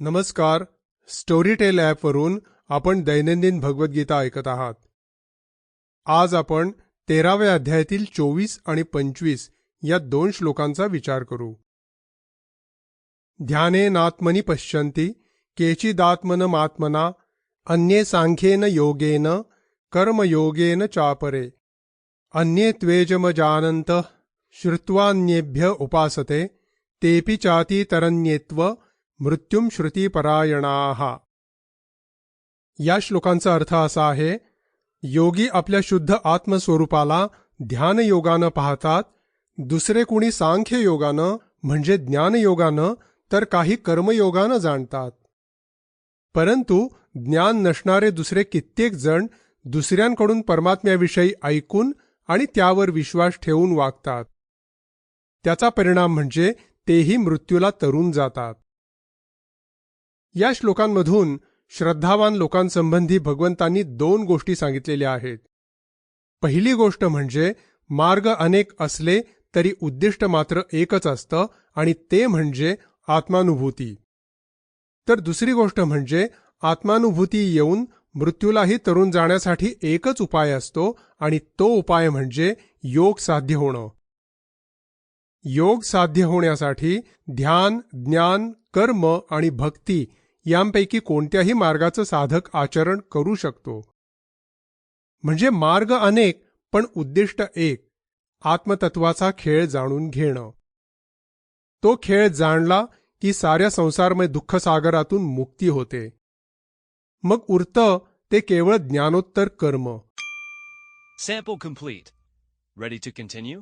नमस्कार. स्टोरीटेल ॲपवरून आपण दैनंदिन भगवद्गीता ऐकत आहात. आज आपण तेराव्या अध्यायातील चोवीस आणि पंचवीस या दोन श्लोकांचा विचार करू. ध्यानेनात्मनि पश्यन्ति केचिदात्मनमात्मना अन्ये सांख्येन योगेन कर्मयोगेन चापरे। अन्ये त्वेजमजानन्त श्रुत्वान्येभ्य उपासते तेपि चातीतरण्येत्व मृत्युम श्रुतीपरायणाः. या श्लोकांचा अर्थ असा आहे योगी आपल्या शुद्ध आत्मस्वरूपाला ध्यानयोगानं पाहतात दुसरे कुणी सांख्य योगानं म्हणजे ज्ञानयोगानं तर काही कर्मयोगानं जाणतात. परंतु ज्ञान नसणारे दुसरे कित्येक जण दुसऱ्यांकडून परमात्म्याविषयी ऐकून आणि त्यावर विश्वास ठेवून वागतात. त्याचा परिणाम म्हणजे तेही मृत्यूला तरून जातात. या श्लोकांमधून श्रद्धावान लोकांसंबंधी भगवंतांनी दोन गोष्टी सांगितलेल्या आहेत. पहिली गोष्ट म्हणजे मार्ग अनेक असले तरी उद्दिष्ट मात्र एकच असतं आणि ते म्हणजे आत्मानुभूती. तर दुसरी गोष्ट म्हणजे आत्मानुभूती येऊन मृत्यूलाही तरुण जाण्यासाठी एकच उपाय असतो आणि तो उपाय म्हणजे योग साध्य होणं. योग साध्य होण्यासाठी ध्यान ज्ञान कर्म आणि भक्ती यांपैकी कोणत्याही मार्गाचं साधक आचरण करू शकतो म्हणजे मार्ग अनेक पण उद्दिष्ट एक आत्मतत्वाचा खेळ जाणून घेणं तो खेळ जाणला की साऱ्या संसारमय दुःखसागरातून मुक्ती होते मग उरतं ते केवळ ज्ञानोत्तर कर्म Sample complete. Ready to continue?